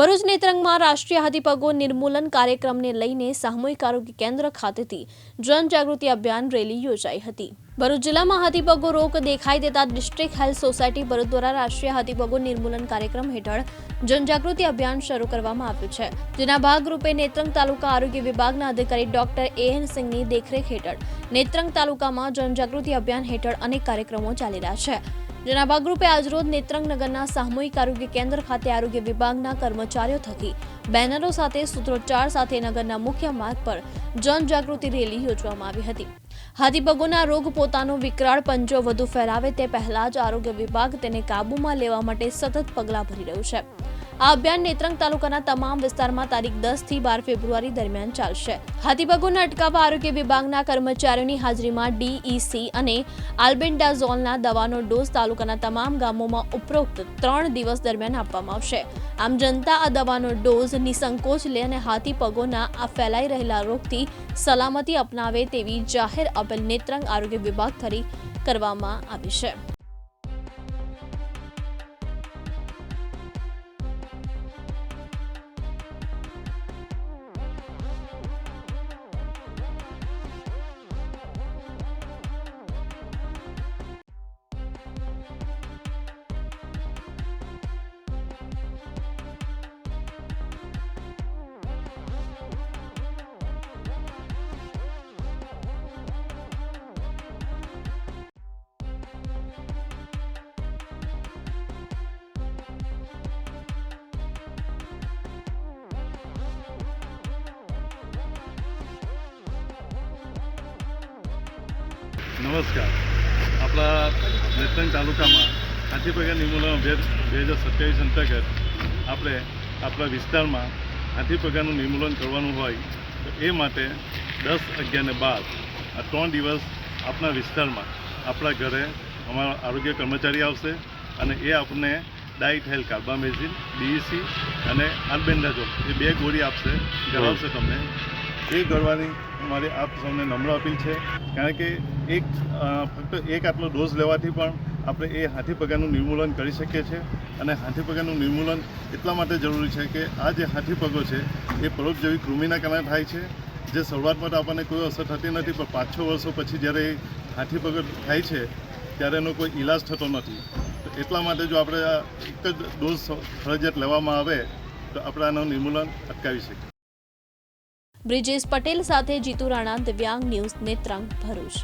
ભરૂચ નેત્રંગમાં રાષ્ટ્રીય હાથીપગો નિર્મૂલન કાર્યક્રમને લઈને સામૂહિક આરોગ્ય કેન્દ્ર ખાતેથી જનજાગૃતિ અભિયાન રેલી યોજાઈ હતી. ભરૂચ જિલ્લામાં હાથીપગો રોગ દેખાઈ દેતા ડિસ્ટ્રિક્ટ હેલ્થ સોસાયટી ભરૂચ દ્વારા રાષ્ટ્રીય હાથીપગો નિર્મૂલન કાર્યક્રમ હેઠળ જનજાગૃતિ અભિયાન શરૂ કરવામાં આવ્યું છે. જેના ભાગરૂપે નેત્રંગ તાલુકા આરોગ્ય વિભાગના અધિકારી ડોક્ટર એ એન સિંહની દેખરેખ હેઠળ નેત્રંગ તાલુકામાં જનજાગૃતિ અભિયાન હેઠળ અનેક કાર્યક્રમો ચાલી રહ્યા છે. જેના ભાગરૂપે આજરોજ નેત્રંગ નગરના સામૂહિક આરોગ્ય કેન્દ્ર ખાતે આરોગ્ય વિભાગના કર્મચારીઓ થકી બેનરો સાથે સૂત્રોચ્ચાર સાથે નગરના મુખ્ય માર્ગ પર જનજાગૃતિ રેલી યોજવામાં આવી હતી. હાથીપગોના રોગ પોતાનો વિકરાળ પંજો વધુ ફેલાવે તે પહેલા જ આરોગ્ય વિભાગ તેને કાબૂમાં લેવા માટે સતત પગલાં ભરી રહ્યું છે. આ અભિયાન નેત્રંગ તાલુકાના તમામ વિસ્તારમાં તારીખ દસથી બાર ફેબ્રુઆરી દરમિયાન ચાલશે. હાથીપગોને અટકાવવા આરોગ્ય વિભાગના કર્મચારીઓની હાજરીમાં ડીઈસી અને આલ્બેન્ડાઝોલના દવાનો ડોઝ તાલુકાના તમામ ગામોમાં ઉપરોક્ત ત્રણ દિવસ દરમિયાન આપવામાં આવશે. આમ જનતા આ દવાનો ડોઝ નિસંકોચ લે અને હાથીપગોના આ ફેલાઈ રહેલા રોગથી સલામતી અપનાવે તેવી જાહેર અપીલ નેત્રંગ આરોગ્ય વિભાગ થકી કરવામાં આવી છે. નમસ્કાર. આપણા નેત્રંગ તાલુકામાં હાથીપગા નિર્મૂલન અભિયાન બે હજાર સત્યાવીસ અંતર્ગત આપણે આપણા વિસ્તારમાં હાથીપગાનું નિર્મૂલન કરવાનું હોય તો એ માટે દસ અગિયાર ને બાર આ ત્રણ દિવસ આપણા વિસ્તારમાં આપણા ઘરે અમારા આરોગ્ય કર્મચારી આવશે અને એ આપણને ડાઇટ હેલ્થ કાર્બામેઝિન ડીઈસી અને આલ્બેન્ડાઝોલ એ બે ગોળી આપશે ગળાવશે તમને. એ ગળવાની મારી આપ સૌને નમ્ર અપીલ છે કારણ કે એક ફક્ત એક આટલો ડોઝ લેવાથી પણ આપણે એ હાથી પગાનું નિર્મૂલન કરી શકીએ છીએ. અને હાથી પગાનું નિર્મૂલન એટલા માટે જરૂરી છે કે આ જે હાથી પગો છે, એ પરોપજીવી કૃમિના કારણે થાય છે. જે શરૂઆતમાં તો આપણને કોઈ અસર થતી નથી, પણ પાંચ છ વર્ષો પછી જ્યારે હાથી પગ થાય છે, ત્યારે એનો કોઈ ઈલાજ થતો નથી. એટલા માટે જો આપણે એક જ ડોઝ ફરજિયાત લેવામાં આવે, તો આપણે આનું નિર્મૂલન અટકાવી શકીએ. બ્રિજેશ પટેલ સાથે જીતુ રાણા દિવ્યાંગ ન્યૂઝ નેત્રાંગ ભરૂચ.